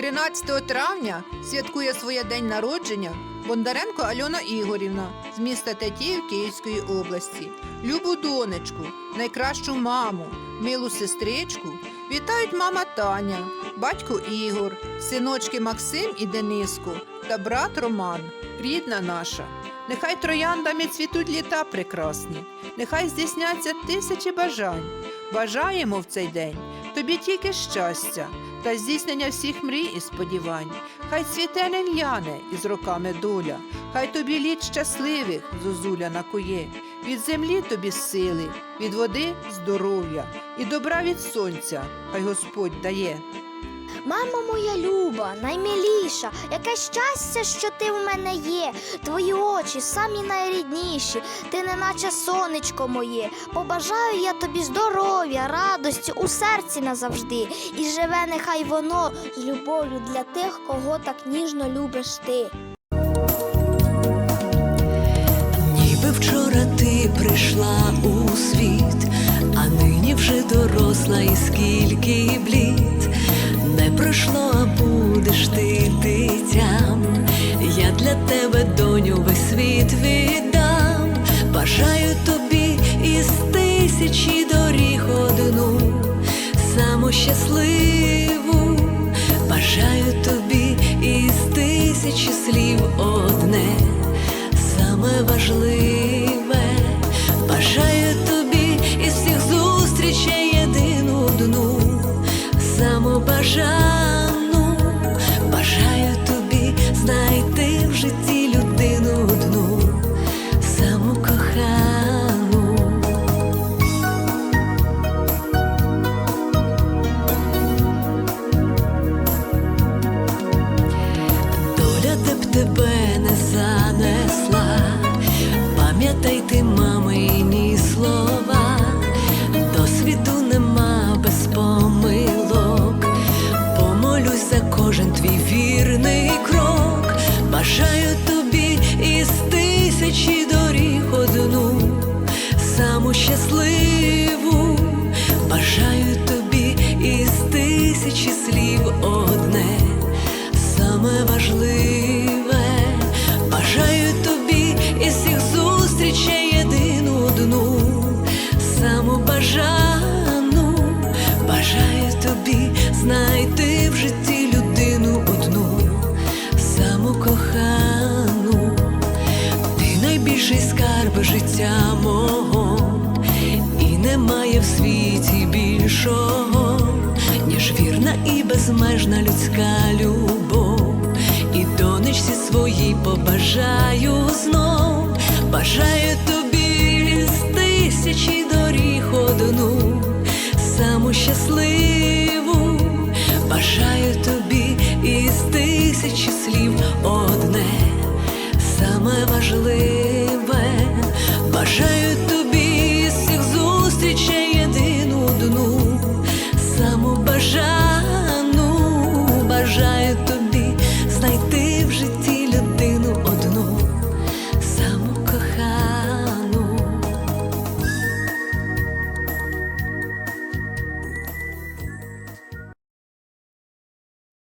13 травня святкує своє день народження Бондаренко Альона Ігорівна з міста Тетіїв Київської області. Любу донечку, найкращу маму, милу сестричку вітають мама Таня, батько Ігор, синочки Максим і Дениско та брат Роман, рідна наша. Нехай трояндами цвітуть літа прекрасні, нехай здійсняться тисячі бажань. Бажаємо в цей день тобі тільки щастя та здійснення всіх мрій і сподівань. Хай цвіте не в'яне із роками доля, хай тобі літ щасливих зозуля накує, від землі тобі сили, від води здоров'я, і добра від сонця, хай Господь дає. Мама моя люба, наймиліша, яке щастя, що ти в мене є. Твої очі самі найрідніші, ти неначе сонечко моє. Побажаю я тобі здоров'я, радості у серці назавжди. І живе нехай воно з любов'ю для тих, кого так ніжно любиш ти. Ніби вчора ти прийшла у світ, а нині вже доросла і скільки блід. Пройшло, а будеш ти дитям. Я для тебе, доню, весь світ віддам. Бажаю тобі із тисячі доріг одну, саму щасливу. Бажаю тобі із тисячі слів одне саме важливе, бажаю тобі із всіх зустрічей єдину саму тебе не занесла, пам'ятай ти мамині слова, досвіду нема без помилок, помолюсь за кожен твій вірний крок, бажаю тобі із тисячі доріг одну, саму щасливу, бажаю тобі із тисячі слів одне саме важливе, життя мого, і немає в світі більшого, ніж вірна і безмежна людська любов, і донечці своїй побажаю знов, бажаю тобі з тисячі доріг одну, саму щасливу, бажаю тобі із тисячі слів одне, саме важливе. 谁身